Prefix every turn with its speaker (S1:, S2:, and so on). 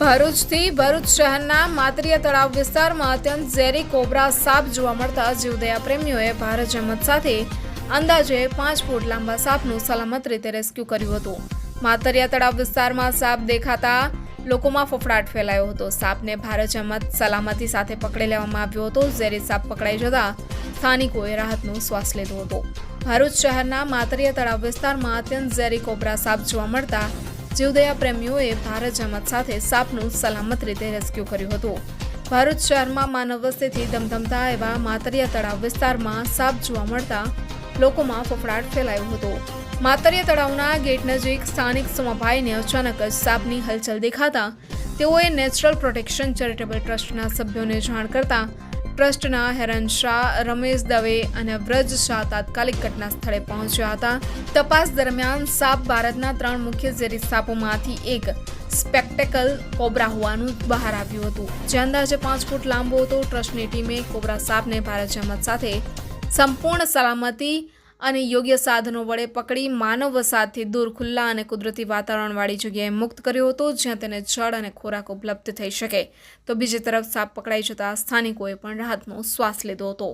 S1: ભરૂચથી ભરૂચ શહેરના માતરિયા તળાવ વિસ્તારમાં અત્યંત ઝેરી કોબરા સાપ જોવા મળતા જીવદયા પ્રેમીઓએ ભારે જહેમત સાથે અંદાજે પાંચ ફૂટ લાંબા સાપનું સલામત રીતે રેસ્ક્યુ કર્યું હતું. માતરિયા તળાવ વિસ્તારમાં સાપ દેખાતા લોકોમાં ફફડાટ ફેલાયો હતો. સાપને ભારે જહેમત સલામતી સાથે પકડી લેવામાં આવ્યો હતો. ઝેરી સાપ પકડાઈ જતા સ્થાનિકોએ રાહતનો શ્વાસ લીધો હતો. ભરૂચ શહેરના માતરિયા તળાવ વિસ્તારમાં અત્યંત ઝેરી કોબરા સાપ જોવા મળતા જીવદયા પ્રેમીઓએ ભારત જમત સાથે સાપનું સલામત રીતે રેસ્ક્યુ કર્યું હતું. ભરૂચ શહેરમાં માનવ વસ્તીથી ધમધમતા એવા માતરિયા તળાવ વિસ્તારમાં સાપ જોવા મળતા લોકોમાં ફફડાટ ફેલાયો હતો. માતરિયા તળાવના ગેટ નજીક સ્થાનિક સોમાભાઈને અચાનક જ સાપની હલચલ દેખાતા તેઓએ નેચરલ પ્રોટેક્શન ચેરિટેબલ ટ્રસ્ટના સભ્યોને જાણ કરતા ટ્રસ્ટના હેરન શાહ, રમેશ દવે અને વ્રજ શાહ તાત્કાલિક ઘટના સ્થળે પહોંચ્યા હતા. તપાસ દરમિયાન સાપ ભારતના ત્રણ મુખ્ય ઝેરી સાપોમાંથી એક સ્પેક્ટેકલ કોબરા હોવાનું બહાર આવ્યું હતું. જે અંદાજે પાંચ ફૂટ લાંબો હતો. ટ્રસ્ટની ટીમે કોબ્રા સાપને ભારત જમત સાથે સંપૂર્ણ સલામતી અને યોગ્ય સાધનો વડે પકડી માનવ વસાહતથી દૂર ખુલ્લા અને કુદરતી વાતાવરણવાળી જગ્યાએ મુક્ત કર્યો હતો, જ્યાં તેને જળ અને ખોરાક ઉપલબ્ધ થઈ શકે. તો બીજી તરફ સાપ પકડાઈ જતા સ્થાનિકોએ પણ રાહતનો શ્વાસ લીધો હતો.